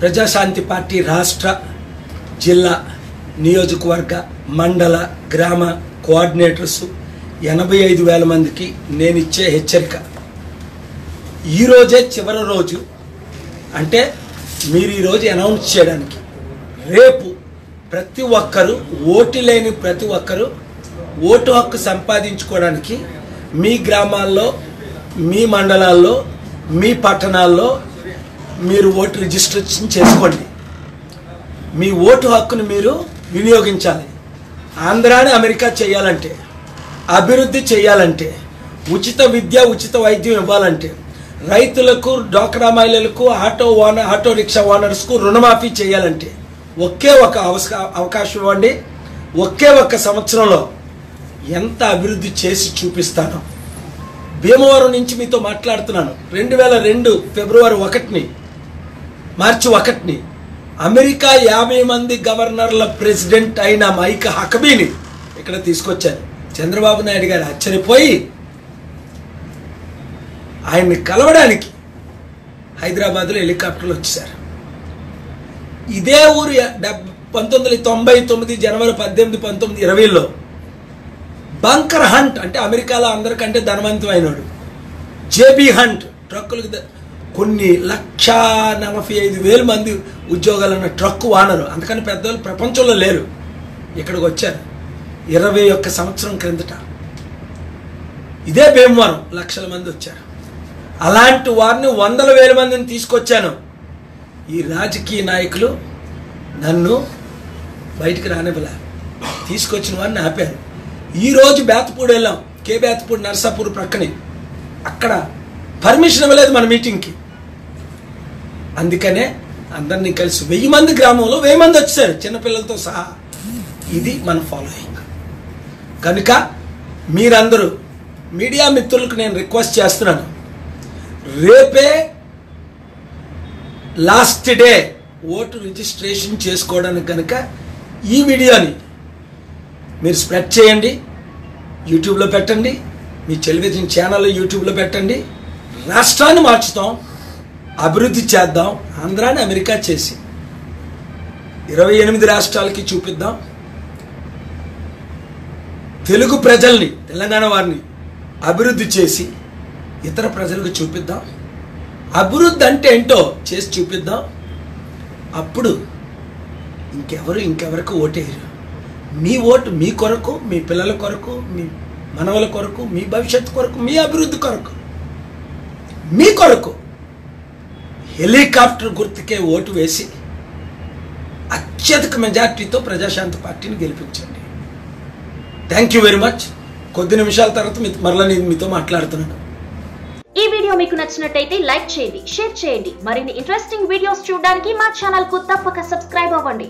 Praja Shanti party రాష్ట్ర జిల్లా నియోజకవర్గ మండల గ్రామ కోఆర్డినేటర్స్ ఎనభై ఐదు వేల మందికి నేను ఇచ్చే హెచ్చరిక ఈరోజే చివరి రోజు. అంటే మీరు ఈరోజు అనౌన్స్ చేయడానికి. రేపు ప్రతి ఒక్కరూ ఓటు లేని ప్రతి ఒక్కరూ ఓటు హక్కు సంపాదించుకోవడానికి మీ గ్రామాల్లో మీ మండలాల్లో మీ పట్టణాల్లో మీరు ఓటు రిజిస్ట్రేషన్ చేసుకోండి. మీ ఓటు హక్కును మీరు వినియోగించాలి. ఆంధ్రాని అమెరికా చేయాలంటే అభివృద్ధి చేయాలంటే ఉచిత విద్య ఉచిత వైద్యం ఇవ్వాలంటే రైతులకు డోక్రా మహిళలకు ఆటో ఓనర్ ఆటో రిక్షా ఓనర్స్కు రుణమాఫీ చేయాలంటే ఒకే ఒక అవస- అవకాశం ఇవ్వండి. ఒకే ఒక్క సంవత్సరంలో ఎంత అభివృద్ధి చేసి చూపిస్తానో? భీమవరం నుంచి మీతో మాట్లాడుతున్నాను. రెండు వేల రెండు ఫిబ్రవరి ఒకటిని మార్చి ఒకటిని అమెరికా యాభై మంది గవర్నర్ల ప్రెసిడెంట్ అయిన మైక్ హకబీని ఇక్కడ తీసుకొచ్చారు. చంద్రబాబు నాయుడు గారు ఆశ్చర్యపోయి ఆయన్ని కలవడానికి హైదరాబాద్లో హెలికాప్టర్లు వచ్చేసారు ఇదే ఊరు డెబ్ పంతొమ్మిది వందల తొంభై తొమ్మిది జనవరి పద్దెనిమిది పంతొమ్మిది ఇరవైలో బంకర్ హంట్ అంటే అమెరికాలో అందరికంటే ధనవంతమైనడు జేబీ హంట్ ట్రక్కులకు కొన్ని లక్ష నలభై ఐదు వేల మంది ఉద్యోగాలు ఉన్న ట్రక్ వానరు. అందుకని పెద్దవాళ్ళు ప్రపంచంలో లేరు. ఇక్కడికి వచ్చారు. ఇరవై ఒక్క సంవత్సరం క్రిందట. ఇదే భీమవరం లక్షల మంది వచ్చారు. అలాంటి వారిని వందల వేల మందిని తీసుకొచ్చాను. ఈ రాజకీయ నాయకులు నన్ను బయటికి రానివ్వలే. తీసుకొచ్చిన వారిని ఆపారు. ఈరోజు బేతపూడి వెళ్ళాం. కే బేతపూడి నర్సాపూర్ ప్రక్కనే. అక్కడ పర్మిషన్ ఇవ్వలేదు మన మీటింగ్కి. అందుకనే అందరినీ కలిసి వెయ్యి మంది గ్రామంలో వెయ్యి మంది వచ్చారు చిన్నపిల్లలతో సహా. ఇది మన ఫాలోయింగ్ కనుక మీరందరూ మీడియా మిత్రులకు నేను రిక్వెస్ట్ చేస్తున్నాను. రేపే లాస్ట్ డే ఓటు రిజిస్ట్రేషన్ చేసుకోవడానికి కనుక ఈ వీడియోని మీరు స్ప్రెడ్ చేయండి. యూట్యూబ్లో పెట్టండి. మీ టెలివిజన్ ఛానల్ యూట్యూబ్లో పెట్టండి. రాష్ట్రాన్ని మార్చుతాం. అభివృద్ధి చేద్దాం. ఆంధ్రాని అమెరికా చేసి. ఇరవై ఎనిమిది రాష్ట్రాలకి చూపిద్దాం. తెలుగు ప్రజల్ని తెలంగాణ వారిని అభివృద్ధి చేసి ఇతర ప్రజలకు చూపిద్దాం. అభివృద్ధి అంటే ఏంటో చేసి చూపిద్దాం. అప్పుడు ఇంకెవరు ఇంకెవరికి ఓటేయరు. మీ ఓటు మీ కొరకు మీ పిల్లల కొరకు మీ మనవల కొరకు మీ భవిష్యత్తు కొరకు మీ అభివృద్ధి కొరకు. మీ కొరకు. హెలికాప్టర్ గుర్తుకే ఓటు వేసి అత్యధిక మెజార్టీతో ప్రజాశాంతి పార్టీని గెలిపించండి. థ్యాంక్ యూ వెరీ మచ్ కొద్ది నిమిషాల తర్వాత మీ మరలా నేను మీతో మాట్లాడుతున్నాను. ఈ వీడియో మీకు నచ్చినట్టయితే లైక్ చేయండి షేర్ చేయండి. మరిన్ని ఇంట్రెస్టింగ్ వీడియోస్ చూడడానికి మా ఛానల్కు తప్పక సబ్స్క్రైబ్ అవ్వండి.